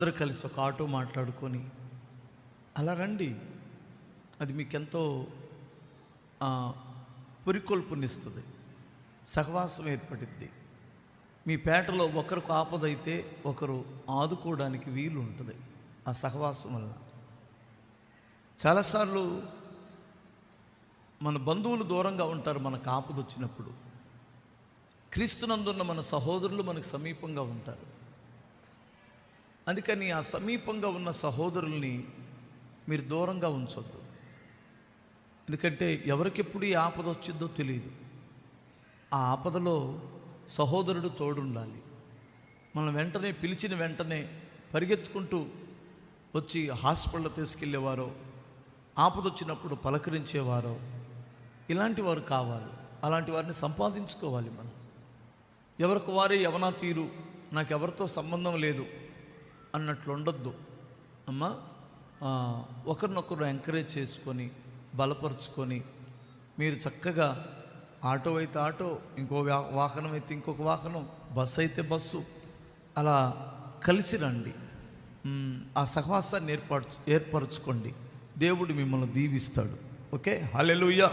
అందరూ కలిసి ఒక ఆటో మాట్లాడుకొని అలా రండి. అది మీకెంతో పురికొల్పునిస్తుంది. సహవాసం ఏర్పడిద్ది. మీ పేటలో ఒకరికి ఆపదైతే ఒకరు ఆదుకోవడానికి వీలు ఉంటుంది ఆ సహవాసం వల్ల. చాలాసార్లు మన బంధువులు దూరంగా ఉంటారు మనకు ఆపద వచ్చినప్పుడు క్రీస్తునందున్న మన సహోదరులు మనకు సమీపంగా ఉంటారు. అందుకని ఆ సమీపంగా ఉన్న సహోదరుల్ని మీరు దూరంగా ఉంచొద్దు. ఎందుకంటే ఎవరికెప్పుడు ఈ ఆపద వచ్చిందో తెలియదు ఆ ఆపదలో సహోదరుడు తోడుండాలి. మనం వెంటనే పిలిచిన వెంటనే పరిగెత్తుకుంటూ వచ్చి హాస్పిటల్ తీసుకెళ్ళేవారో ఆపద వచ్చినప్పుడు పలకరించేవారో ఇలాంటి వారు కావాలి. అలాంటి వారిని సంపాదించుకోవాలి మనం. ఎవరికి వారే యవనా తీరు నాకు ఎవరితో సంబంధం లేదు. అన్నట్లు ఉండొద్దు. అమ్మా ఒకరినొకరు ఎంకరేజ్ చేసుకొని బలపరుచుకొని మీరు చక్కగా ఆటో అయితే ఆటో ఇంకో వాహనం అయితే ఇంకొక వాహనం బస్సు అయితే బస్సు అలా కలిసి రండి. ఆ సహవాసాన్ని ఏర్పరచు ఏర్పరచుకోండి. దేవుడు మిమ్మల్ని దీవిస్తాడు. ఓకే? హలెలుయ్యా